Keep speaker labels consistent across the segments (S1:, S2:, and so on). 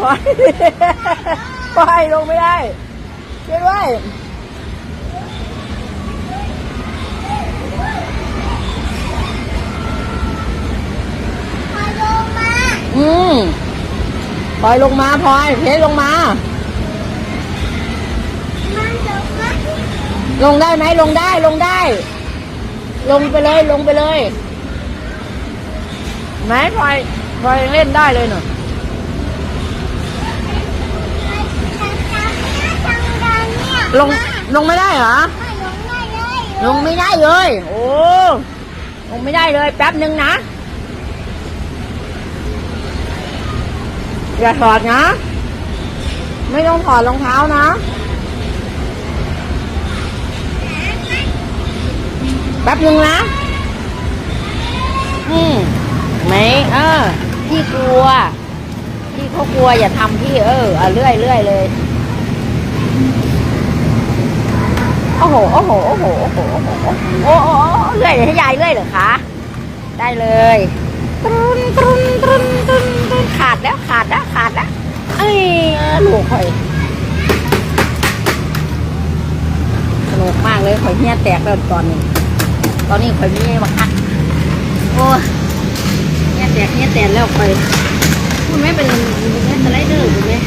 S1: พลอยพลอยลงไม่ได้ช่วยด้วย
S2: อลงมา
S1: อืมพลอยลงมาพลอยเพชรลงมา
S2: มันลงมา
S1: ลงได้ไหมลงได้ลงได้ ลงไปเลยลงไปเลยไหนพลอยพลอยเล่นได้เลยหนู
S2: ทางทางเนี่ยทางเดินเนี่ย
S1: ลงลงไม่ได้เหรอ
S2: ไม่ลงได้เลย
S1: ลงไม่ได้เลย โอ้ลงไม่ได้เลย แป๊บหนึ่งนะ อย่าถอดนะ ไม่ต้องถอดรองเท้านะ แป๊บหนึ่งนะ อืมไหมเออพี่กลัว พี่เขากลัวอย่าทำพี่เออเอาเรื่อยเรื่อยเลย โอ้โห โอ้โห โอ้โห โอ้โห โอ้โห โอ้โหเลื่อยให้ยายเลื่อยเหรอคะ ได้เลยตรุนตรุนตรุนตรุนตรุนขาดแล้วขาดแล้วขาดแล้วเอ้ยลูกข่อยสนุกมากเลยข่อยเฮี้ยแตกแล้วตอนนี้ ตอนนี้ข่อยมีบักคักโอ้เฮี้ยแตกเฮี้ยแตกแล้วข่อยคุณแม่เป็นเป็นแม่สไลเดอร์คุณแม่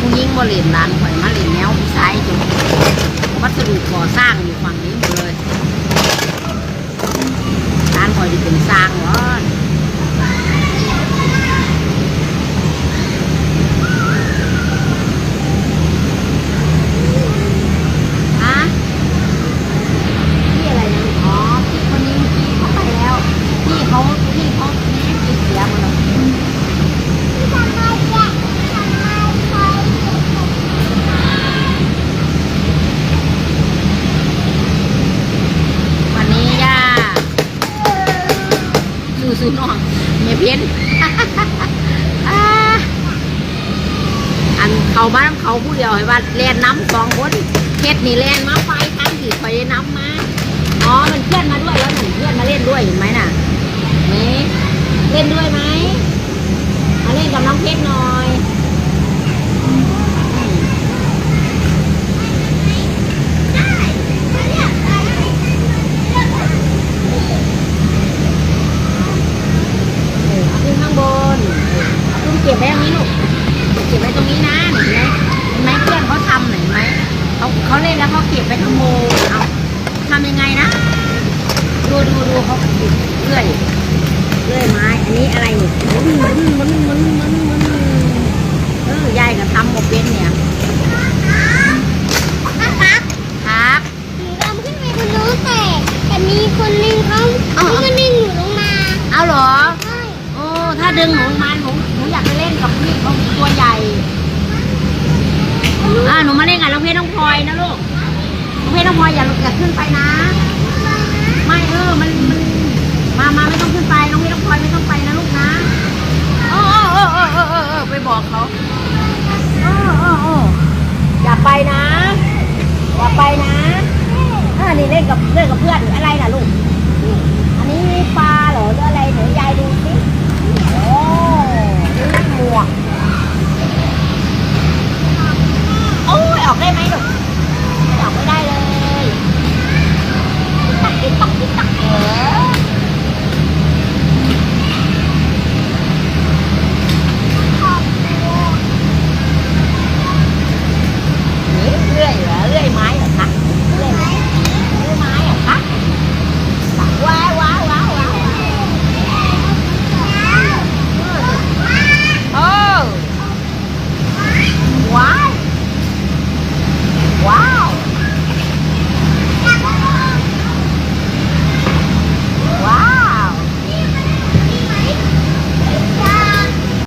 S1: ผู้หญิงบ่เล่นร้านข่อยมาเล่นแนวผู้ชายจนวัสดุก่อสร้างอยู่ฝั่งนี้หมดเลยร้านข่อยจะเป็นสร้างเหรอฮะพี่อะไรนะอ๋อพี่คนนี้เมื่อกี้เขาไปแล้ว พี่เขาพี่เขาแม่ติดเสียหมดแล้ว
S2: ทำไมแกะทำไมคอย
S1: วันนี้ย่า สู้สู้น้องเมียเพี้ยนอันเขาบ้านเขาผู้เดียวให้ว่าเล่นน้ำสองคนเฮ็ดนี่เล่นมาไฟทางที่คอไฟน้ำมาอ๋อมันเพื่อนมาด้วยแล้วหนูเพื่อนมาเล่นด้วยเห็นไหมน่ะนี่เล่นด้วยไหมมาเล่นกับน้องเพชรหน่อยอืม เออเอาขึ้นข้างบนเออเอาขึ้นเก็บไว้ตรงนี้ลูกเก็บไว้ตรงนี้นะเห็นไหมเห็นไหมเพื่อนเขาทำเห็นไหมเขาเขาเล่นแล้วเขาเก็บไว้ข้างบนเอาทำยังไงนะดูดูดูเขาเก็บเลื่อยเลื่อยไม้ อันนี้อะไรนี่หมุนหมุนหมุนหมุนหมุนหมุนเออยายก็ทำหมดเป็นเนี่ย
S2: นะครับ
S1: ครับ
S2: หนูดำขึ้นไปบนนู้นแต่แต่มีคนหนึงเขา
S1: อ๋อ
S2: เขาก็ดึงหนูลงมา
S1: เอาเหรอ
S2: ใช่
S1: โอ้ถ้าดึงหนูมาหนูหนูอยากไปเล่นกับพี่เขาตัวใหญ่ อ่า หนูมาเล่นกับน้องเพชรน้องพลอยนะลูกน้องเพชรน้องพลอยอย่าอย่าขึ้นไปนะ ไม่เออมันมันมามาไม่ต้องขึ้นไปน้องเพชรน้องพลอยไม่ต้องไปนะลูกนะเออเออเออเออเออเออไปบอกเขาเออเออเอออย่าไปนะอย่าไปนะอ่านี่เล่นกับเล่นกับเพื่อนอะไรน่ะลูก